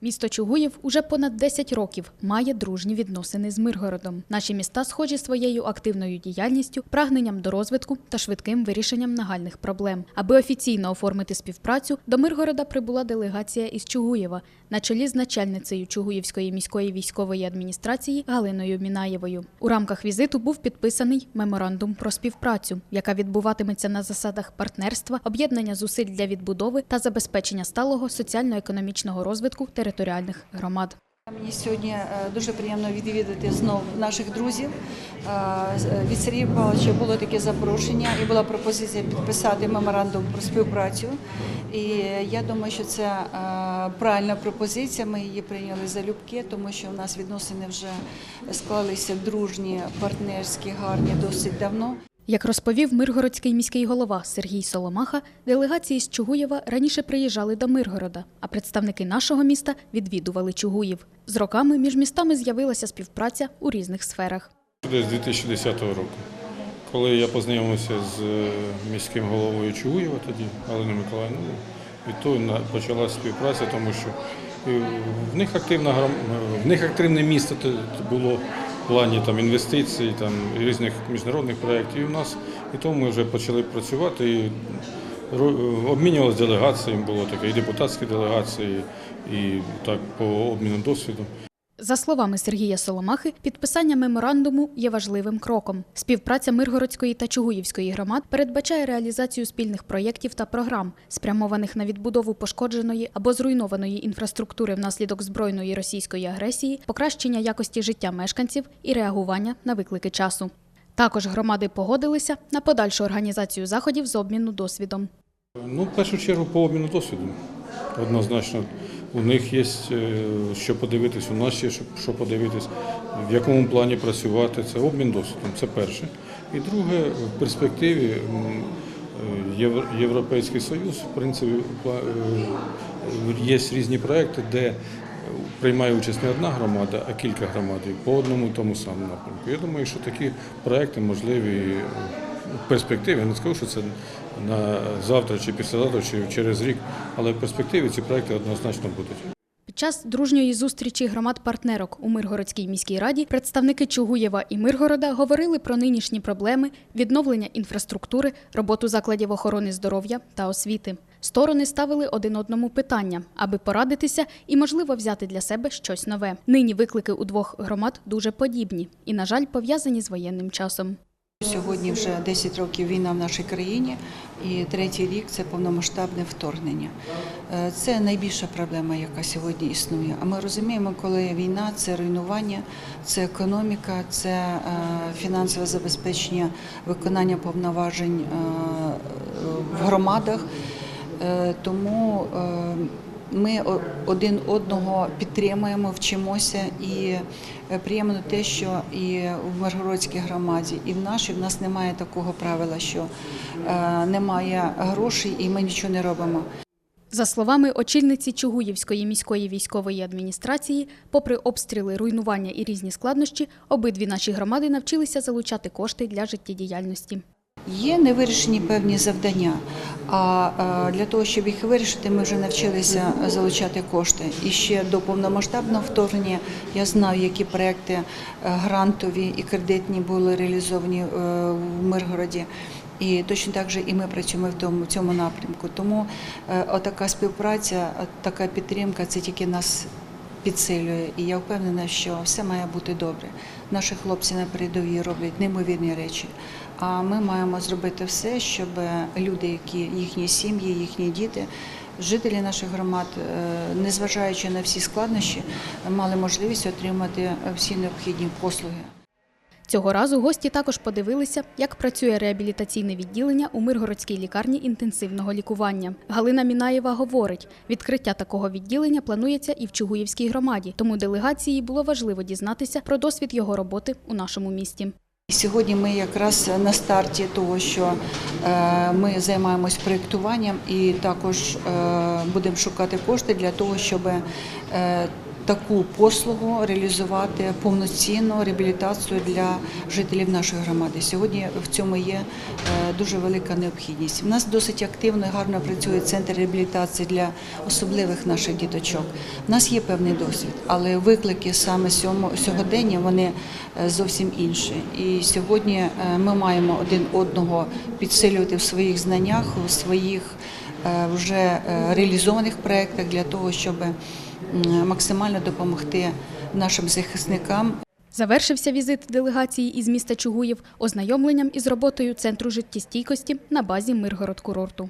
Місто Чугуїв уже понад 10 років має дружні відносини з Миргородом. Наші міста схожі своєю активною діяльністю, прагненням до розвитку та швидким вирішенням нагальних проблем. Аби офіційно оформити співпрацю, до Миргорода прибула делегація із Чугуєва на чолі з начальницею Чугуївської міської військової адміністрації Галиною Мінаєвою. У рамках візиту був підписаний меморандум про співпрацю, яка відбуватиметься на засадах партнерства, об'єднання зусиль для відбудови та забезпечення сталого соціально-економічного розвитку територіальних громад. Мені сьогодні е, дуже приємно відвідати знов наших друзів. Е, е, Від Сергія Павловича було таке запрошення і була пропозиція підписати меморандум про співпрацю. І я думаю, що це правильна пропозиція. Ми її прийняли залюбки, тому що в нас відносини вже склалися дружні, партнерські, гарні досить давно. Як розповів миргородський міський голова Сергій Соломаха, делегації з Чугуєва раніше приїжджали до Миргорода, а представники нашого міста відвідували Чугуїв. З роками між містами з'явилася співпраця у різних сферах. Десь з 2010 року. Коли я познайомився з е, міським головою Чугуєва тоді, Галиною Миколаївною, відтоді почалася співпраця, тому що е, в них активна в них активне місто було плані там, інвестицій, там, різних міжнародних проєктів. В нас, і тому ми вже почали працювати. І обмінювалися делегаціями, було таке, і депутатські делегації, і так по обміну досвідом. За словами Сергія Соломахи, підписання меморандуму є важливим кроком. Співпраця Миргородської та Чугуївської громад передбачає реалізацію спільних проєктів та програм, спрямованих на відбудову пошкодженої або зруйнованої інфраструктури внаслідок збройної російської агресії, покращення якості життя мешканців і реагування на виклики часу. Також громади погодилися на подальшу організацію заходів з обміну досвідом. Ну, в першу чергу по обміну досвідом. Однозначно, у них є е, що подивитись, у нас є що- подивитись, в якому плані працювати. Це обмін досвідом, це перше. І друге, в перспективі е, Євро- Європейський Союз, в принципі, е, є різні проекти, де приймає участь не одна громада, а кілька громад по одному тому самому напрямку. Я думаю, що такі проекти можливі перспективі. Я не скажу, що це на завтра чи післязавтра, чи через рік, але в перспективі ці проекти однозначно будуть. Під час дружньої зустрічі громад-партнерок у Миргородській міській раді представники Чугуєва і Миргорода говорили про нинішні проблеми, відновлення інфраструктури, роботу закладів охорони здоров'я та освіти. Сторони ставили один одному питання, аби порадитися і, можливо, взяти для себе щось нове. Нині виклики у двох громад дуже подібні і, на жаль, пов'язані з воєнним часом. Сьогодні вже 10 років війна в нашій країні, і третій рік це повномасштабне вторгнення. Е, Це найбільша проблема, яка сьогодні існує. А ми розуміємо, коли війна це руйнування, це економіка, це е, фінансове забезпечення виконання повноважень е, в громадах. Тому ми один одного підтримуємо, вчимося і е, приємно те, що і в Миргородській громаді, і в нашій в нас немає такого правила, що е, немає грошей і ми нічого не робимо. За словами очільниці Чугуївської міської військової адміністрації, попри обстріли, руйнування і різні складнощі, обидві наші громади навчилися залучати кошти для життєдіяльності. Є невирішені певні завдання. А е, для того, щоб їх вирішити, ми вже навчилися залучати кошти. І ще до повномасштабного вторгнення я знаю, які проекти е, грантові і кредитні були реалізовані е, в Миргороді. І точно так же і ми працюємо в тому в цьому напрямку. Тому отака співпраця, така підтримка це тільки нас підсилює. І я впевнена, що все має бути добре. Наші хлопці на передовій роблять неймовірні речі. А ми маємо зробити все, щоб люди, які їхні сім'ї, їхні діти, жителі наших громад, е, незважаючи на всі складнощі, мали можливість отримати всі необхідні послуги. Цього разу гості також подивилися, як працює реабілітаційне відділення у Миргородській лікарні інтенсивного лікування. Галина Мінаєва говорить, відкриття такого відділення планується і в Чугуївській громаді, тому делегації було важливо дізнатися про досвід його роботи у нашому місті. Сьогодні ми якраз на старті того, що е, ми займаємось проєктуванням і також е, будемо шукати кошти для того, щоб е, таку послугу реалізувати повноцінну реабілітацію для жителів нашої громади. Сьогодні в цьому є е, дуже велика необхідність. У нас досить активно і гарно працює центр реабілітації для особливих наших діточок. У нас є певний досвід, але виклики саме сьогодення вони е, зовсім інші. І сьогодні е, ми маємо один одного підсилювати в своїх знаннях, у своїх вже реалізованих проєктах для того, щоб максимально допомогти нашим захисникам Завершився візит делегації із міста Чугуїв ознайомленням із роботою Центру життєстійкості на базі Миргород-курорту.